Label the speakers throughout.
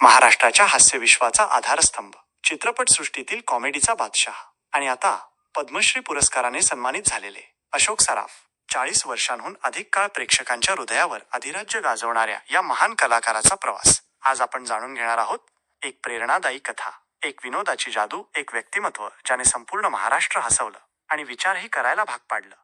Speaker 1: महाराष्ट्राच्या हास्यविश्वाचा आधारस्तंभ. चित्रपटसृष्टीतील कॉमेडीचा बादशाह. आणि आता पद्मश्री पुरस्काराने सन्मानित झालेले अशोक सराफ. चाळीस वर्षांहून अधिक काळ प्रेक्षकांच्या हृदयावर अधिराज्य गाजवणाऱ्या या महान कलाकाराचा प्रवास. आज आपण जाणून घेणार आहोत एक प्रेरणादायी कथा एक विनोदाची जादू एक व्यक्तिमत्व ज्याने संपूर्ण महाराष्ट्र हसवलं आणि विचारही करायला भाग पाडलं.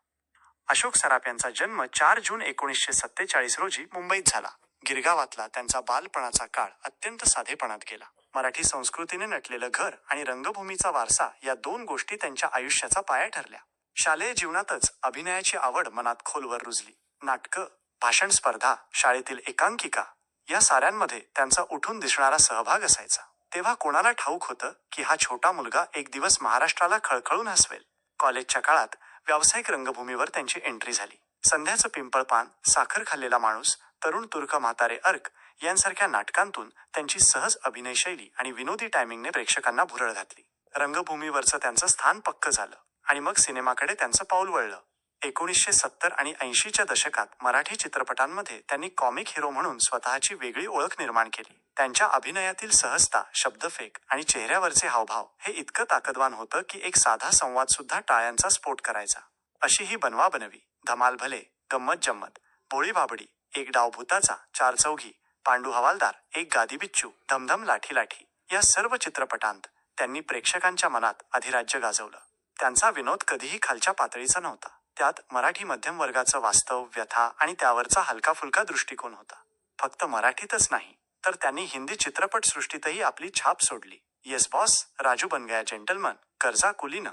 Speaker 1: अशोक सराफ यांचा जन्म चार जून एकोणीसशे सत्तेचाळीस रोजी मुंबईत झाला. गिरगावातला त्यांचा बालपणाचा काळ अत्यंत साधेपणात गेला. मराठी संस्कृतीने नटलेलं घर आणि रंगभूमीचा वारसा या दोन गोष्टी त्यांच्या आयुष्याचा पाया ठरल्या. शालेय जीवनातच अभिनयाची आवड मनात खोलवर रुजली. नाटकं भाषण स्पर्धा शाळेतील एकांकिका या साऱ्यांमध्ये त्यांचा उठून दिसणारा सहभाग असायचा. तेव्हा कोणाला ठाऊक होतं की हा छोटा मुलगा एक दिवस महाराष्ट्राला खळखळून हसवेल? कॉलेजच्या काळात व्यावसायिक रंगभूमीवर त्यांची एंट्री झाली. संध्याचं पिंपळपान साखर खाल्लेला माणूस तरुण तुर्क म्हातारे अर्क यांसारख्या नाटकांतून त्यांची सहज अभिनयशैली आणि विनोदी टायमिंगने प्रेक्षकांना भुरळ घातली. रंगभूमीवरचं त्यांचं स्थान पक्क झालं आणि मग सिनेमाकडे त्यांचं पाऊल वळलं. एकोणीसशे सत्तर आणि ऐंशीच्या दशकात मराठी चित्रपटांमध्ये त्यांनी कॉमिक हिरो म्हणून स्वतःची वेगळी ओळख निर्माण केली. त्यांच्या अभिनयातील सहजता शब्दफेक आणि चेहऱ्यावरचे हावभाव हे इतकं ताकदवान होतं की एक साधा संवाद सुद्धा टाळ्यांचा स्फोट करायचा. अशी ही बनवा बनवी धमाल भले गंमत जम्मत भोळी भाबडी एक डाव भूताचा चार चौघी पांडू हवालदार एक गादी बिच्चू धमधम लाठी लाठी या सर्व चित्रपटांत त्यांनी प्रेक्षकांच्या मनात अधिराज्य गाजवलं. त्यांचा विनोद कधीही खालच्या पातळीचा नव्हता. त्यात मराठी मध्यम वर्गाचं वास्तव व्यथा आणि त्यावरचा हलका फुलका दृष्टिकोन होता. फक्त मराठीतच नाही तर त्यांनी हिंदी चित्रपट सृष्टीतही आपली छाप सोडली. येस बॉस राजू बन गया जेंटलमन कर्जा कुलीनं.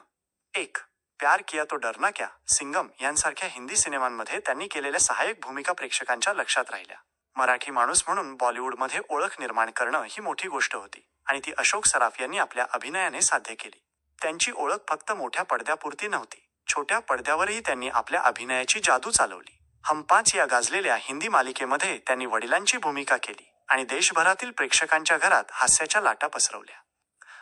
Speaker 1: एक प्यार किया तो डरना क्या? सिंगम यांसारख्या हिंदी सिनेमांमध्ये त्यांनी केलेल्या सहाय्यक भूमिका प्रेक्षकांच्या लक्षात राहिल्या. मराठी माणूस म्हणून बॉलिवूडमध्ये ओळख निर्माण करणं ही मोठी गोष्ट होती आणि ती अशोक सराफ यांनी आपल्या अभिनयाने साध्य केली. त्यांची ओळख फक्त मोठ्या पडद्यापुरती नव्हती. छोट्या पडद्यावरही त्यांनी आपल्या अभिनयाची जादू चालवली. हम पाच या गाजलेल्या हिंदी मालिकेमध्ये त्यांनी वडिलांची भूमिका केली आणि देशभरातील प्रेक्षकांच्या घरात हास्याच्या लाटा पसरवल्या.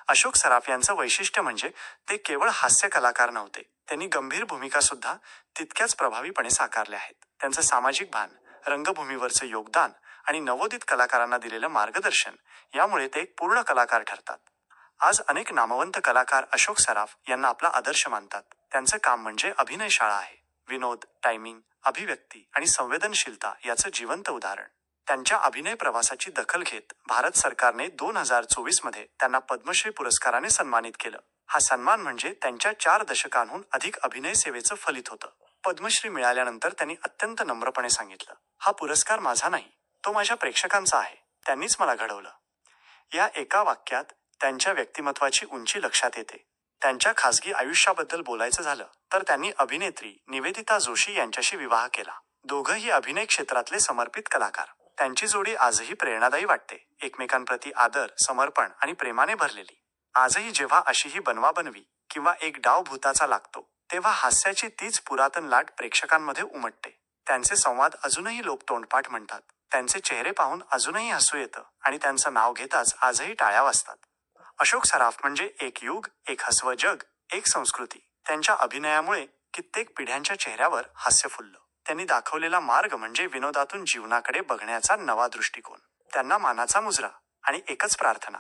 Speaker 1: अशोक सराफ यांचं वैशिष्ट्य म्हणजे ते केवळ हास्य कलाकार नव्हते त्यांनी गंभीर भूमिका सुद्धा तितक्याच प्रभावीपणे साकारल्या आहेत. त्यांचं सामाजिक भान रंगभूमीवरचं योगदान आणि नवोदित कलाकारांना दिलेलं मार्गदर्शन यामुळे ते एक पूर्ण कलाकार ठरतात. आज अनेक नामवंत कलाकार अशोक सराफ यांना आपला आदर्श मानतात. त्यांचं काम म्हणजे अभिनय शाळा आहे. विनोद टायमिंग अभिव्यक्ती आणि संवेदनशीलता याचं जिवंत उदाहरण. त्यांच्या अभिनय प्रवासाची दखल घेत भारत सरकारने दोन हजार चोवीसमध्ये त्यांना पद्मश्री पुरस्काराने सन्मानित केलं. हा सन्मान म्हणजे त्यांच्या चार दशकांहून अधिक अभिनय सेवेचं फलित होतं. पद्मश्री मिळाल्यानंतर त्यांनी अत्यंत नम्रपणे सांगितलं हा पुरस्कार माझा नाही तो माझ्या प्रेक्षकांचा आहे त्यांनीच मला घडवलं. या एका वाक्यात त्यांच्या व्यक्तिमत्वाची उंची लक्षात येते. त्यांच्या खासगी आयुष्याबद्दल बोलायचं झालं तर त्यांनी अभिनेत्री निवेदिता जोशी यांच्याशी विवाह केला. दोघंही अभिनय क्षेत्रातले समर्पित कलाकार. त्यांची जोडी आजही प्रेरणादायी वाटते. एकमेकांप्रती आदर समर्पण आणि प्रेमाने भरलेली. आजही जेव्हा अशी ही किंवा एक डाव भूताचा लागतो तेव्हा हास्याची तीच पुरातन लाट प्रेक्षकांमध्ये उमटते. त्यांचे संवाद अजूनही लोक तोंडपाठ म्हणतात. त्यांचे चेहरे पाहून अजूनही हसू येतं आणि त्यांचं नाव घेताच आजही टाळ्या वाजतात. अशोक सराफ म्हणजे एक युग एक हसव जग एक संस्कृती. त्यांच्या अभिनयामुळे कित्येक पिढ्यांच्या चेहऱ्यावर हास्य फुललं. त्यांनी दाखवलेला मार्ग म्हणजे विनोदातून जीवनाकडे बघण्याचा नवा दृष्टिकोन. त्यांना मानाचा मुजरा आणि एकच प्रार्थना.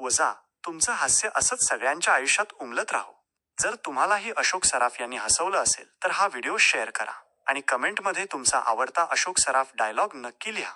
Speaker 1: वजा. तुमचं हास्य असंच सगळ्यांच्या आयुष्यात उमलत राहो. जर तुम्हालाही अशोक सराफ यांनी हसवलं असेल तर हा व्हिडिओ शेअर करा आणि कमेंटमध्ये तुमचा आवडता अशोक सराफ डायलॉग नक्की लिहा.